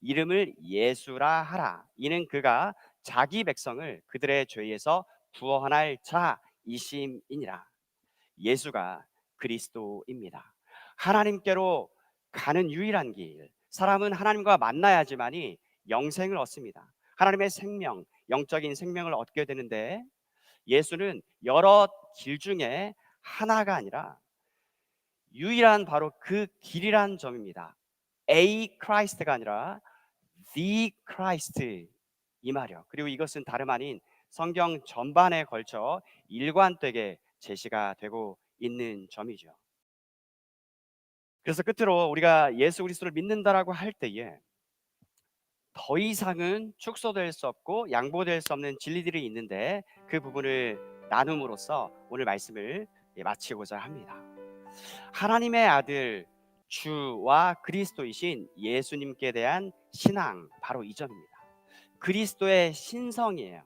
이름을 예수라 하라. 이는 그가 자기 백성을 그들의 죄에서 구원할 자이심이니라. 예수가 그리스도입니다. 하나님께로 가는 유일한 길. 사람은 하나님과 만나야지만이 영생을 얻습니다. 하나님의 생명, 영적인 생명을 얻게 되는데 예수는 여러 길 중에 하나가 아니라 유일한 바로 그 길이란 점입니다. A Christ가 아니라 The Christ 이 말이요. 그리고 이것은 다름 아닌 성경 전반에 걸쳐 일관되게 제시가 되고 있는 점이죠. 그래서 끝으로 우리가 예수 그리스도를 믿는다라고 할 때에 더 이상은 축소될 수 없고 양보될 수 없는 진리들이 있는데 그 부분을 나눔으로써 오늘 말씀을 예, 마치고자 합니다. 하나님의 아들 주와 그리스도이신 예수님께 대한 신앙 바로 이 점입니다. 그리스도의 신성이에요.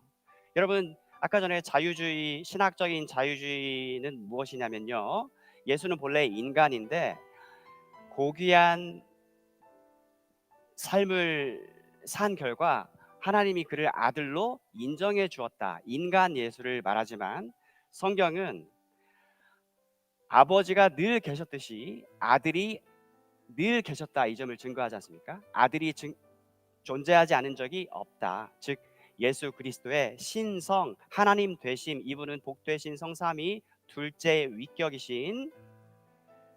여러분 아까 전에 자유주의 신학적인 자유주의는 무엇이냐면요. 예수는 본래 인간인데 고귀한 삶을 산 결과 하나님이 그를 아들로 인정해 주었다. 인간 예수를 말하지만 성경은 아버지가 늘 계셨듯이 아들이 늘 계셨다 이 점을 증거하지 않습니까? 아들이 증, 존재하지 않은 적이 없다. 즉 예수 그리스도의 신성 하나님 되심 이분은 복 되신 성삼이 둘째 위격이신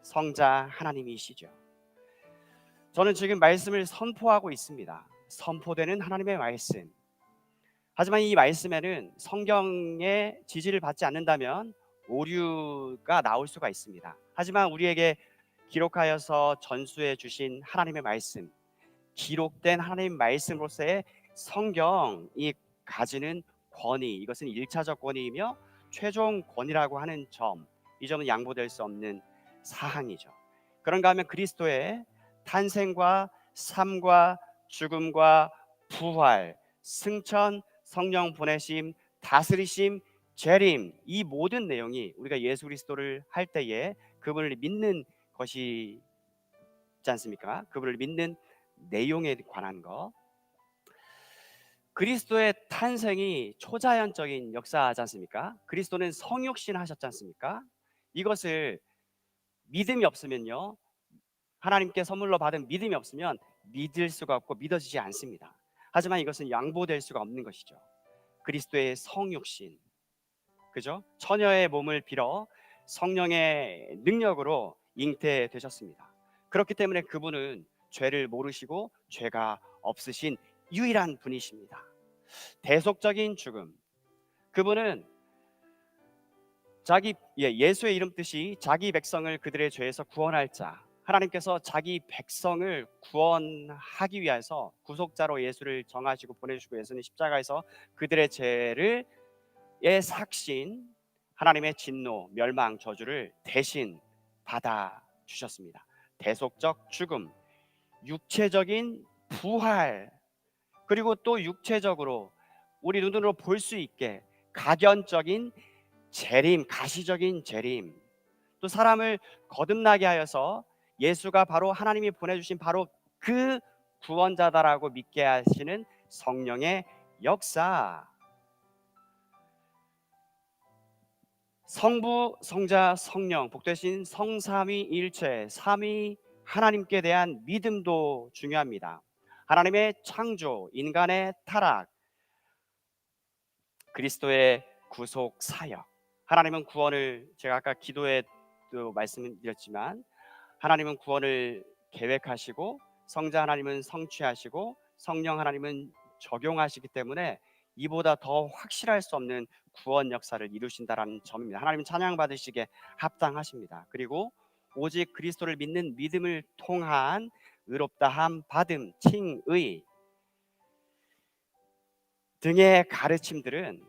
성자 하나님이시죠. 저는 지금 말씀을 선포하고 있습니다. 선포되는 하나님의 말씀. 하지만 이 말씀에는 성경의 지지를 받지 않는다면 오류가 나올 수가 있습니다. 하지만 우리에게 기록하여서 전수해 주신 하나님의 말씀, 기록된 하나님 말씀으로서의 성경이 가지는 권위, 이것은 일차적 권위이며 최종 권위라고 하는 점, 이 점은 양보될 수 없는 사항이죠. 그런가 하면 그리스도의 탄생과 삶과 죽음과 부활, 승천, 성령 보내심, 다스리심, 재림 이 모든 내용이 우리가 예수 그리스도를 할 때에 그분을 믿는 것이지 않습니까? 그분을 믿는 내용에 관한 거. 그리스도의 탄생이 초자연적인 역사지 않습니까? 그리스도는 성육신 하셨지 않습니까? 이것을 믿음이 없으면요. 하나님께 선물로 받은 믿음이 없으면 믿을 수가 없고 믿어지지 않습니다. 하지만 이것은 양보될 수가 없는 것이죠. 그리스도의 성육신. 그죠? 처녀의 몸을 빌어 성령의 능력으로 잉태되셨습니다. 그렇기 때문에 그분은 죄를 모르시고 죄가 없으신 유일한 분이십니다. 대속적인 죽음. 그분은 자기 예, 예수의 이름 뜻이 자기 백성을 그들의 죄에서 구원할 자. 하나님께서 자기 백성을 구원하기 위해서 구속자로 예수를 정하시고 보내주시고 예수는 십자가에서 그들의 죄를 의 삭신 하나님의 진노, 멸망, 저주를 대신 받아 주셨습니다. 대속적 죽음, 육체적인 부활, 그리고 또 육체적으로 우리 눈으로 볼 수 있게 가견적인 재림, 가시적인 재림, 또 사람을 거듭나게 하여서 예수가 바로 하나님이 보내주신 바로 그 구원자다라고 믿게 하시는 성령의 역사. 성부, 성자, 성령, 복되신 성삼위 일체, 삼위 하나님께 대한 믿음도 중요합니다. 하나님의 창조, 인간의 타락, 그리스도의 구속 사역. 하나님은 구원을 제가 아까 기도에도 말씀드렸지만 하나님은 구원을 계획하시고 성자 하나님은 성취하시고 성령 하나님은 적용하시기 때문에 이보다 더 확실할 수 없는 구원 역사를 이루신다라는 점입니다. 하나님은 찬양 받으시기에 합당하십니다. 그리고 오직 그리스도를 믿는 믿음을 통한 의롭다함, 받음, 칭의 등의 가르침들은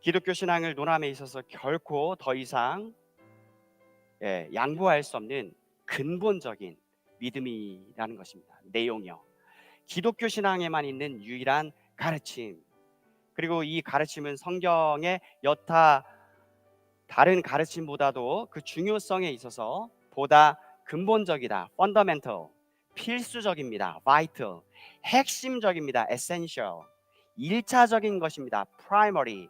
기독교 신앙을 논함에 있어서 결코 더 이상 예, 양보할 수 없는 근본적인 믿음이라는 것입니다. 내용이요. 기독교 신앙에만 있는 유일한 가르침. 그리고 이 가르침은 성경의 여타 다른 가르침보다도 그 중요성에 있어서 보다 근본적이다. 펀더멘털, 필수적입니다. vital. 핵심적입니다. essential. 일차적인 것입니다. primary.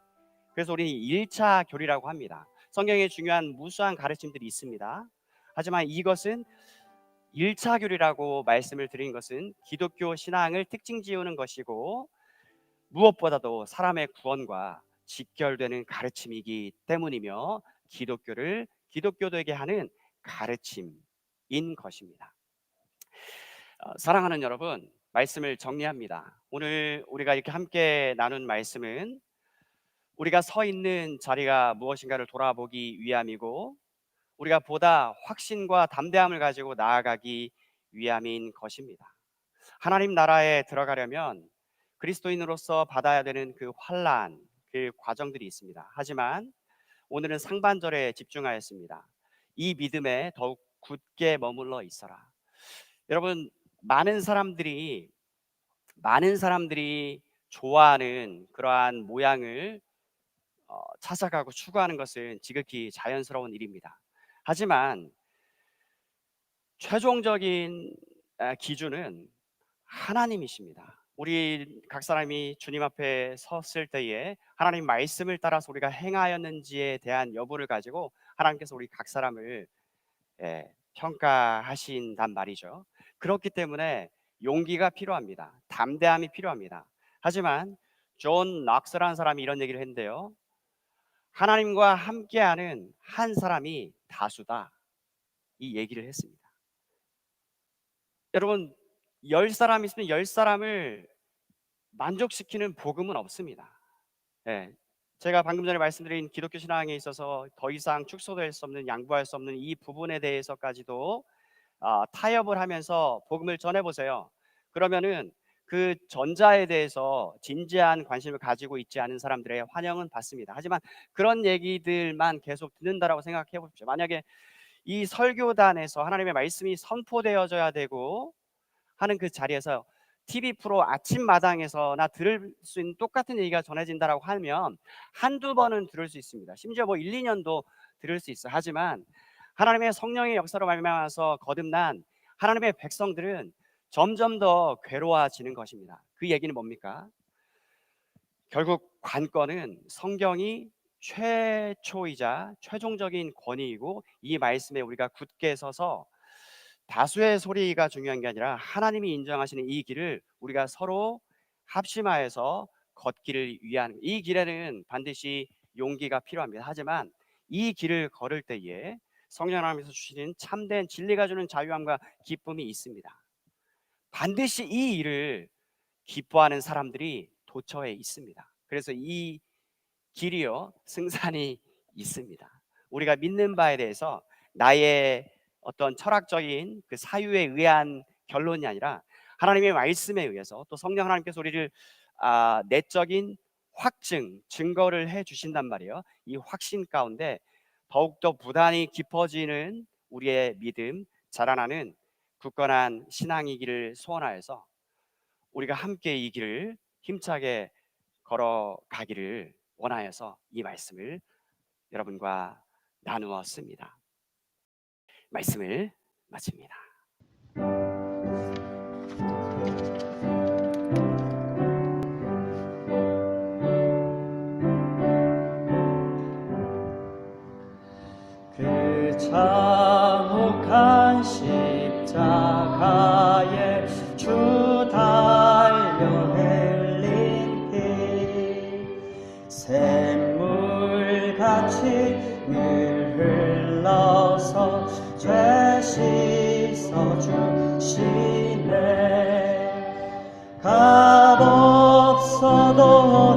그래서 우리는 1차 교리라고 합니다. 성경에 중요한 무수한 가르침들이 있습니다. 하지만 이것은 1차 교리라고 말씀을 드린 것은 기독교 신앙을 특징 지우는 것이고 무엇보다도 사람의 구원과 직결되는 가르침이기 때문이며 기독교를 기독교되게 하는 가르침인 것입니다. 어, 사랑하는 여러분, 말씀을 정리합니다. 오늘 우리가 이렇게 함께 나눈 말씀은 우리가 서 있는 자리가 무엇인가를 돌아보기 위함이고 우리가 보다 확신과 담대함을 가지고 나아가기 위함인 것입니다. 하나님 나라에 들어가려면 그리스도인으로서 받아야 되는 그 환란, 그 과정들이 있습니다. 하지만 오늘은 상반절에 집중하였습니다. 이 믿음에 더욱 굳게 머물러 있어라. 여러분 많은 사람들이 많은 사람들이 좋아하는 그러한 모양을 어, 찾아가고 추구하는 것은 지극히 자연스러운 일입니다. 하지만 최종적인 아, 기준은 하나님이십니다. 우리 각 사람이 주님 앞에 섰을 때에 하나님 말씀을 따라서 우리가 행하였는지에 대한 여부를 가지고 하나님께서 우리 각 사람을 예, 평가하신단 말이죠. 그렇기 때문에 용기가 필요합니다. 담대함이 필요합니다. 하지만 존 락스라는 사람이 이런 얘기를 했는데요. 하나님과 함께하는 한 사람이 다수다. 이 얘기를 했습니다. 여러분 열 사람 있으면 열 사람을 만족시키는 복음은 없습니다. 예, 제가 방금 전에 말씀드린 기독교 신앙에 있어서 더 이상 축소될 수 없는 양보할 수 없는 이 부분에 대해서까지도 어, 타협을 하면서 복음을 전해 보세요. 그러면은 그 전자에 대해서 진지한 관심을 가지고 있지 않은 사람들의 환영은 받습니다. 하지만 그런 얘기들만 계속 듣는다라고 생각해 보십시오. 만약에 이 설교단에서 하나님의 말씀이 선포되어져야 되고 하는 그 자리에서 TV 프로 아침 마당에서나 들을 수 있는 똑같은 얘기가 전해진다라고 하면 한두 번은 들을 수 있습니다. 심지어 뭐 1, 2년도 들을 수 있어. 하지만 하나님의 성령의 역사로 말미암아서 거듭난 하나님의 백성들은 점점 더 괴로워지는 것입니다. 그 얘기는 뭡니까? 결국 관건은 성경이 최초이자 최종적인 권위이고 이 말씀에 우리가 굳게 서서 다수의 소리가 중요한 게 아니라 하나님이 인정하시는 이 길을 우리가 서로 합심하여서 걷기를 위한 이 길에는 반드시 용기가 필요합니다. 하지만 이 길을 걸을 때에 성령 하나님께서 주시는 참된 진리가 주는 자유함과 기쁨이 있습니다. 반드시 이 일을 기뻐하는 사람들이 도처에 있습니다. 그래서 이 길이요 승산이 있습니다. 우리가 믿는 바에 대해서 나의 어떤 철학적인 그 사유에 의한 결론이 아니라 하나님의 말씀에 의해서 또 성령 하나님께서 우리를 아, 내적인 확증, 증거를 해 주신단 말이에요. 이 확신 가운데 더욱더 부단히 깊어지는 우리의 믿음, 자라나는 굳건한 신앙이기를 소원하여서 우리가 함께 이 길을 힘차게 걸어가기를 원하여서 이 말씀을 여러분과 나누었습니다. 말씀을 마칩니다. 그 참혹한 십자가 값 없어도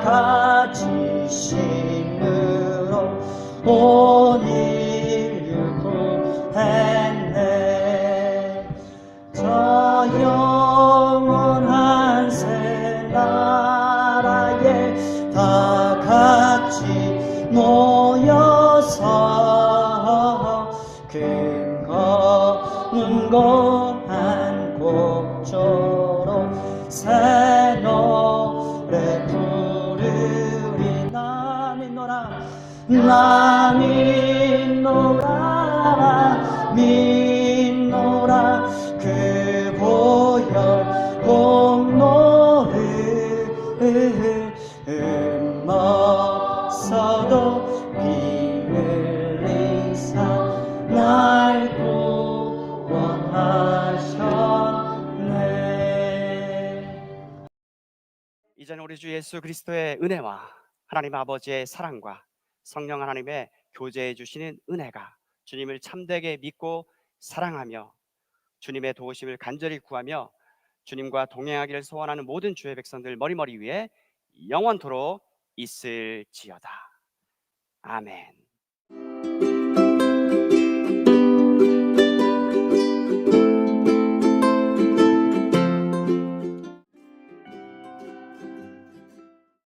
가 지심으로 온 인류 구했네. 저 영원한 새 나라에 다 같이 모여서 근거 문고 주 예수 그리스도의 은혜와 하나님 아버지의 사랑과 성령 하나님의 교제해 주시는 은혜가 주님을 참되게 믿고 사랑하며 주님의 도우심을 간절히 구하며 주님과 동행하기를 소원하는 모든 주의 백성들 머리머리 위에 영원토록 있을지어다. 아멘.